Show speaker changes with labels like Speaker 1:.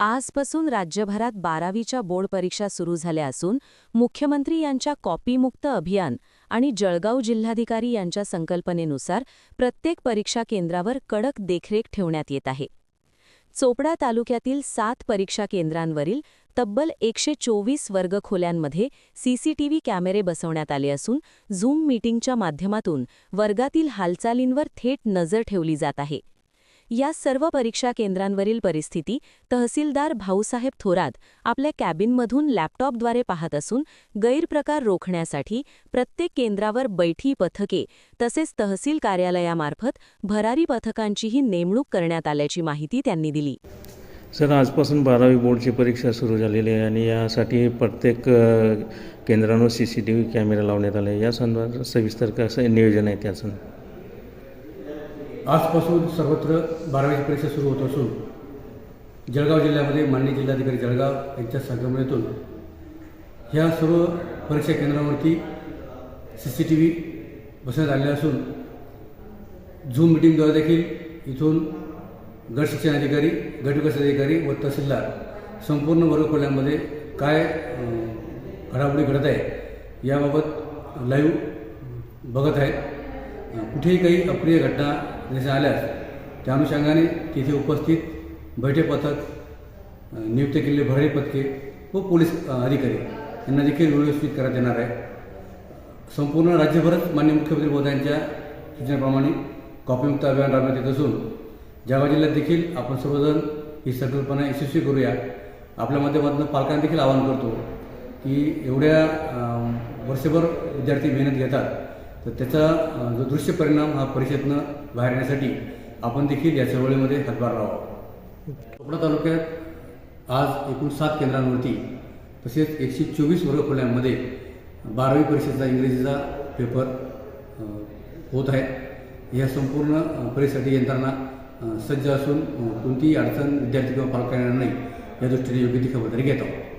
Speaker 1: आजपासून राज्यभरात बारावीच्या बोर्ड परीक्षा सुरू झाल्या असून मुख्यमंत्री यांच्या कॉपीमुक्त अभियान आणि जळगाव जिल्हाधिकारी यांच्या संकल्पनेनुसार प्रत्येक परीक्षा केंद्रावर कडक देखरेख ठेवण्यात येत आहे. चोपडा तालुक्यातील सात परीक्षा केंद्रांवरील तब्बल एकशे चोवीस वर्गखोल्यांमध्ये सीसीटीव्ही कॅमेरे बसवण्यात आले असून झूम मीटिंगच्या माध्यमातून वर्गातील हालचालींवर थेट नजर ठेवली जात आहे. या सर्व परीक्षा केंद्रांवरील परिस्थिती तहसीलदार भाऊसाहेब थोरात आपल्या कॅबिनमधून लॅपटॉपद्वारे पाहत असून गैरप्रकार रोखण्यासाठी प्रत्येक केंद्रावर बैठी पथके तसेच तहसील कार्यालयामार्फत भरारी पथकांचीही नेमणूक करण्यात आल्याची माहिती त्यांनी दिली.
Speaker 2: सर आजपासून बारावी बोर्डची परीक्षा सुरू झालेली आहे आणि यासाठी प्रत्येक केंद्रांवर C C T V camera लावण्यात आले. या संदर्भात सविस्तर कसं नियोजन आहे त्याचं?
Speaker 3: आजपासून सर्वत्र बारावीची परीक्षा सुरू होत असून जळगाव जिल्ह्यामध्ये माननीय जिल्हाधिकारी जळगाव यांच्या संकल्पनेतून ह्या सर्व परीक्षा केंद्रावरती सी सी टी व्ही बसवण्यात आले असून झूम मिटिंगद्वारे देखील इथून गट शिक्षण अधिकारी गट विकास अधिकारी व तहसीलदार संपूर्ण वर्गखोल्यांमध्ये काय घडामोडी घडत आहे याबाबत लाईव्ह बघत आहेत. कुठेही काही अप्रिय घटना दिसून आल्यास त्या अनुषंगाने तिथे उपस्थित बैठे पथक नियुक्त केलेले भरारी पथके व पोलीस अधिकारी यांना देखील व्यवस्थित करण्यात येणार आहे. संपूर्ण राज्यभरात मान्य मुख्यमंत्री महोदयांच्या सूचनेप्रमाणे कॉपीमुक्त अभियान राबवण्यात येत असून जळगाव जिल्ह्यात देखील आपण सर्वजण ही संकल्पना यशस्वी करूया. आपल्या माध्यमातून पालकांना देखील आवाहन करतो की एवढ्या वर्षभर विद्यार्थी मेहनत घेतात तर त्याचा जो दृश्य परिणाम हा परिषदनं बाहेर येण्यासाठी आपण देखील या चळवळीमध्ये हातभार लावा चोपडा तालुक्यात आज एकूण सात केंद्रांवरती तसेच एकशे चोवीस वर्गखोल्यांमध्ये बारावी परीक्षेचा इंग्रजीचा पेपर होत आहे. या संपूर्ण परीक्षेसाठी यंत्रणा सज्ज असून कोणतीही अडचण विद्यार्थी किंवा पालकांना नाही या दृष्टीने योग्य ती खबरदारी घेत आहोत.